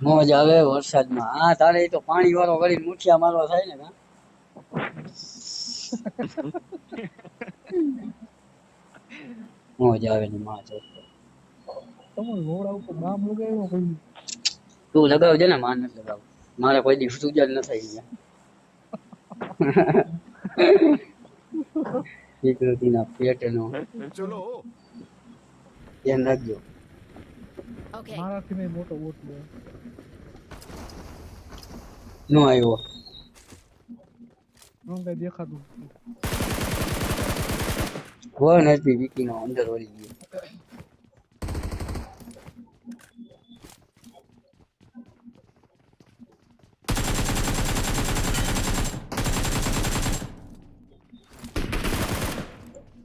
મોજ આવે વરસાદમાં. હા તારે તો પાણી વાળો કરીને મુઠિયા મારવા થાય ને કા મોજ આવે ને માં જો તમારે રોડા ઉપર નામ લગાવ્યો કોઈ? તું લગાવજે ને માન નથી લગાવ. મારે કોઈ દિવસ સુજલ ન થઈ ગયા વિકૃતિના પેટનો. ચલો. ધ્યાન રાખજો. મારાથી મોટો વોટ લે. નો આવ્યો. હું કઈ દેખાતું. વન હતી વિકીનો અંદર વળી ગયો.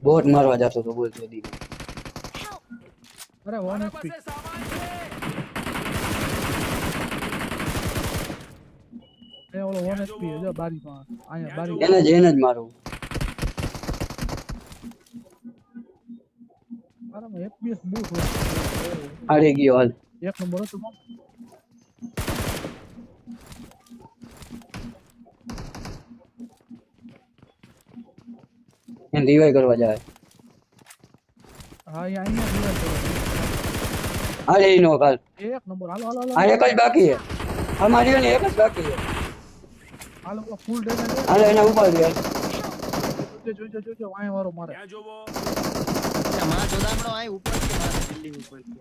બોટ મારવા જતો તો બોલ ચોદી અરે વન એચપી એ ઓલો વન એચપી જો બારીમાં અહીંયા બારી એને જ એને જ મારું મારામાં FPS બહુ થોડું હારી ગયો હાલ એક નંબર હતો બસ. એને રિવાઈ કરવા જાય હા અહીંયા અહીંયા divide કરો. હાલે ઈ નો કાલ એક નંબર હાલો હાલો આ હાલો એક જ બાકી છે અમારી ને એક જ બાકી છે હાલો ઓલો ફૂલ ડેમેજ હાલે એને ઉપાડ દે જોજો જોજો જોજો વાય વાળો મારે ત્યાં જોવો માં જોડામણો આય ઉપરથી મારે બિલ્ડિંગ ઉપરથી.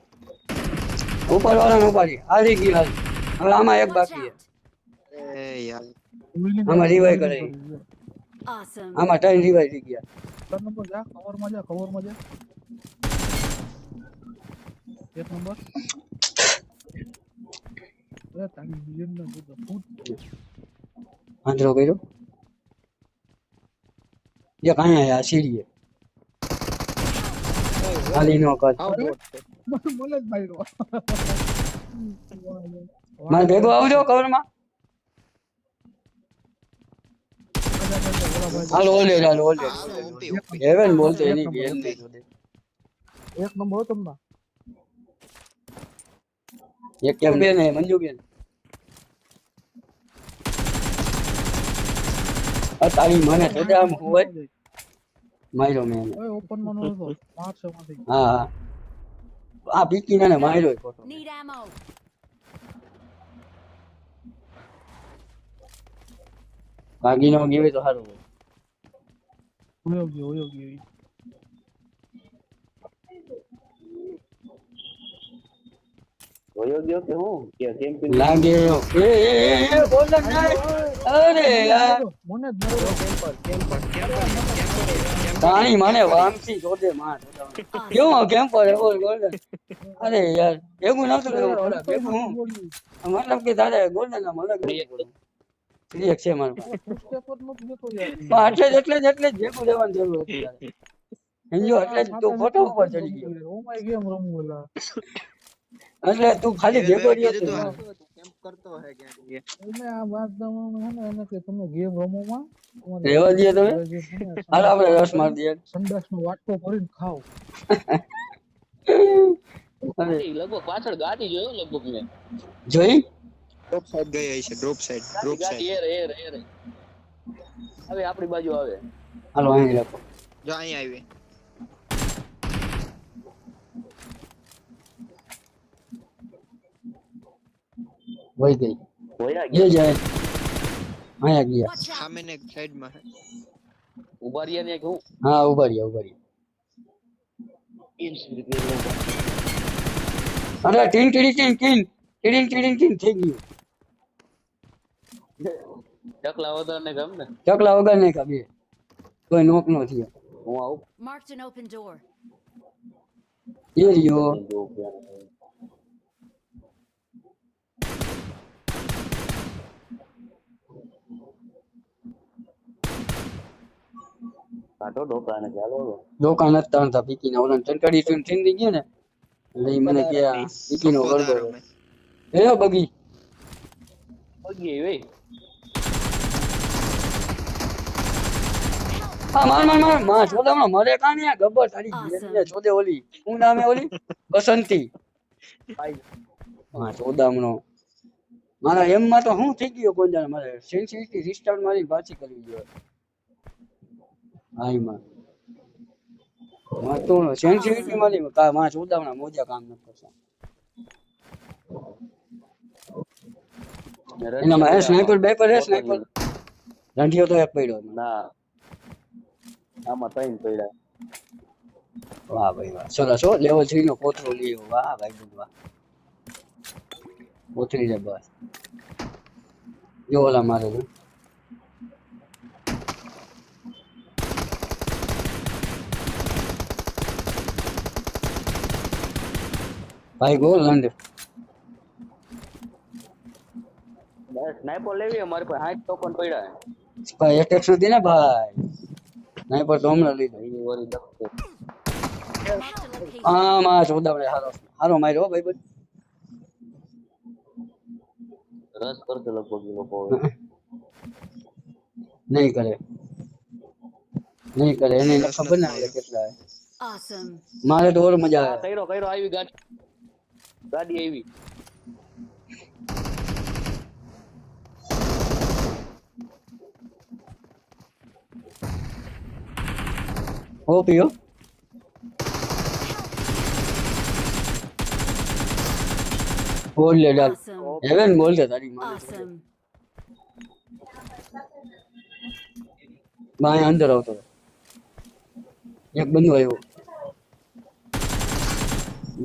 ઉપર વાળાને ઉપાડી હારી ગઈ હાલ હવે આમાં એક Watch બાકી છે out. એ યાર Building આમાં પર- revive building કરે. પર. Awesome. આમાં ત્રણ રિવાઈ થઈ ગયા ચાર નંબર જા કવરમાં જા કવરમાં જા એક નંબર અરે તારી વિજન ના જોજો ફૂટ આંધળો કર્યો? એક અહીંયા આ સીડીએ. ખાલી નો કર. મારે ભેગો આવજો કવરમાં. હાલો ઓલે હાલો ઓલે. હેવન બોલતો એની ગેમ એક નંબર તમને. એક કેમ બેન હે મંજુ બેન તારી મને તો આમ હોય. માર્યો મેં ઓય ઓપનમાં નો હતો. મારશે માંથી. હા હા. આ બીકી ને માર્યો Need ammo. ભાગીનો ગયો તો સારું હોય. ઓયો ગયો ઓયો ગયો ઈ. લાગે. એવો. એ એ એ એ બોલ નહીં. અરે યાર. મને જ કેમ્પર કેમ્પર કેમ્પર તાણી મને વામથી જોડે માં કેવું કેમ્પર હે ગોલ્ડન અરે યાર ભેગું નતું લેવું ભેગું મતલબ કે તારે ગોલ્ડન ના મને ક્રિએક છે મારા. પાસે. જ નહોતું દેતો યાર. પણ આટલે જ એટલે જ એટલે જ ભેગું લેવાની જરૂર હતી સમજો એટલે તું ફોટો ઉપર ચડી ગયો. ઓ માય ગેમ રમવું એલા એટલે તું ખાલી ભેગો રહ્યો કરતો હે કે આ વાત દવાનું હે ને એને કે તમે ગેમ રમો માં. રેવા દે તમે? હાલ આપણે રસ માર દઈએ. સંડાસ નો વાટકો ભરીને ખાઓ. લગભગ પાછળ ગાડી જોયો લગભગ મેં? જોઈ ડ્રોપ સાઈડ ગઈ છે drop side drop side air air air હવે આપણી બાજુ આવે. હાલો અહીં રાખો. જો અહીં આવી. વહી ગઈ હોયા જે જાય અહીંયા ગયા Watch out. સામે ને સાઈડમાં હે. ઊભા રહ્યા ને કહું હા ઊભા રહ્યા ઊભા રહ્યા અરે ટીન ટીડી ટીન ટીન ટીડીન ટીડીન ટીન થઈ ગયું ચકલા વધાર ને ગમ ને ચકલા વગર નહીં ખાબી કોઈ નોક નો થયો હું આવું Marked an open door. એ રહ્યો કાઢો ડોકા ને ચાલો દુકાન જ તાણતા પીકીને ઓલા ચંકડી ટીન ટીન થઈ ગયો ને એટલે મને કે પીકીનો ગરબો એ બગી? બગી વે હા માર માર મારમાં ચોદામાં મરે કાં ને આ ગબ્બર તારી Awesome. ચોદે ઓલી. શું નામે ઓલી? બસંતી હા ચોદામણો મારા એમ માં તો હું થઈ ગયો દાડે મારે સેન્સિટિવિટી રિસ્ટાર્ટ મારી પાછી કરવી જોઈએ. હા એમાં તો સેન્સિટિવિટી કા માં ચોદાવણા મોજા કામ ન કરતા. એનામાં હે સ્નાઈપર બેપર હે સ્નાઈપર રંઢિયો તો એક પડ્યો ના. આમાં ત્રણ પડ્યા. વાહ ભાઈ વાહ. સરસ હો લેવલ 3 નો લીયો. વાહ ભાઈ વાહ. કોથળી છે બસ. જો ઓલા મારે ભાઈ ગોલ લંડ સ્નાઈપર લેવી અમારી પાસે હાથ ટોકન પડ્યા ભાઈ એટેક્સ નથી ને ભાઈ સ્નાઈપર તો હમણાં લીધો એ વળી દખશે Marked a location. હા માં ચોદાવડે હારો હારો માર્યો હો ભાઈ ભાઈ રસ કરશે લગભગ એ લોકો નહીં કરે નહીં કરે એને એને ખબર ના પડે કેટલા હે. Awesome. મારે તો ઓર મજા હા આવે કઈરો કઈરો આવી ગાડી ગાડી આવી. હો પીઓ બોલ લે ડાલ. Awesome. હેવન બોલ કે તારી માં Awesome. અંદર આવતો એક બંધ આવ્યો.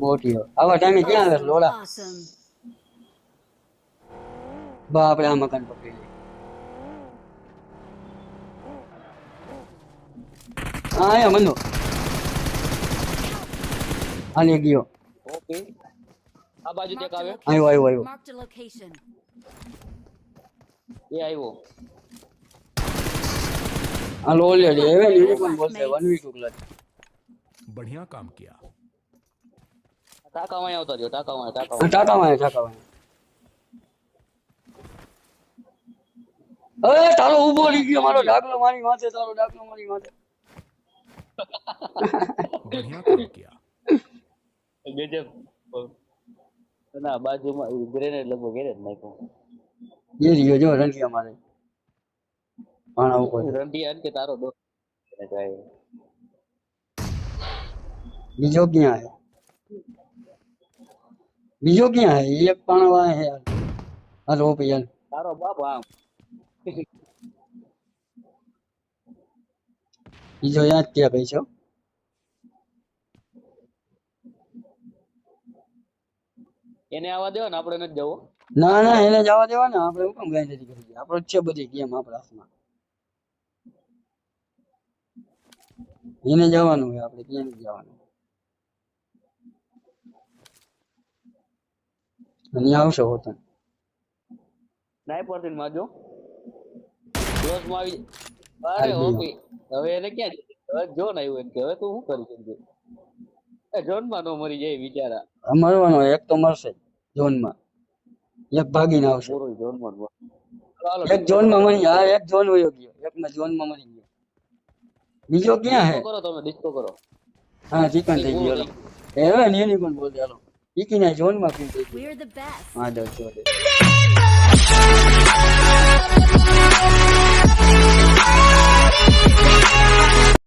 મોટીઓ આવા ટાઈમે ક્યાં આવે લોડા Awesome. બા આપણે આ મકાન પકડી લઈએ હા આયા બંદો આને ગયો ઓકે આ બાજુ ચેક આવે આવ્યો આવ્યો આવ્યો Marked a location. એ આવ્યો હાલો ઓલરેડી હેવન યુનિકોર્ન બોલશે વન વીક ઉકલા बढ़िया काम किया ટાકા વાય આવતા રહ્યો ટાકા માં ટાકા માં ટાકા માં ટાકા વાય અરે તારો ઊભો રહી ગયો મારો ડાકલો મારી માથે તારો ડાકલો મારી માથે. ગ્રેનેડ લગભગ ગેરેજ નાખ્યો. એ રહ્યો જો રંડી અમારે પણ આવું રંડી કે તારો દોસ્ત બીજો ક્યાં આવ્યો? બીજો ક્યાં હે? એક પણ વાય હે હાલો ભાઈ તારો બાપ આમ. બીજો યાદ ક્યાં ભાઈ છો એને આવવા દેવા ને આપણે નથી જવું? ના ના એને જવા દેવા ને. આપણે હું કેમ ગાય નથી કરી આપણો છે બધી ગેમ આપણા હાથમાં. એને જવાનું હોય આપણે ક્યાં જવાનું? અને આવશે હોતન સ્નાઈપરથી મારજો. ક્લોઝમાં આવી અરે ઓપી હવે એને ક્યાં હવે જોન આવ્યું કે હવે તું શું કરી શકજે? એ જોનમાં નો મરી જાય બિચારા. મરવાનો એક તો મરશે ઝોનમાં એક ભાગીને આવશે. પૂરો જોનમાં એક એક ઝોનમાં મરી હા એક ઝોન વયો ગયો. એક એકમાં ઝોનમાં મરી ગયો. બીજો ક્યાં હે? કરો તમે ડિસ્કો કરો. હા ચિકન થઈ ગયો. હવે ને એની પણ બોલ વિકીના ઝોનમાં ફિટ થઈ ગયું માધવ ચોરે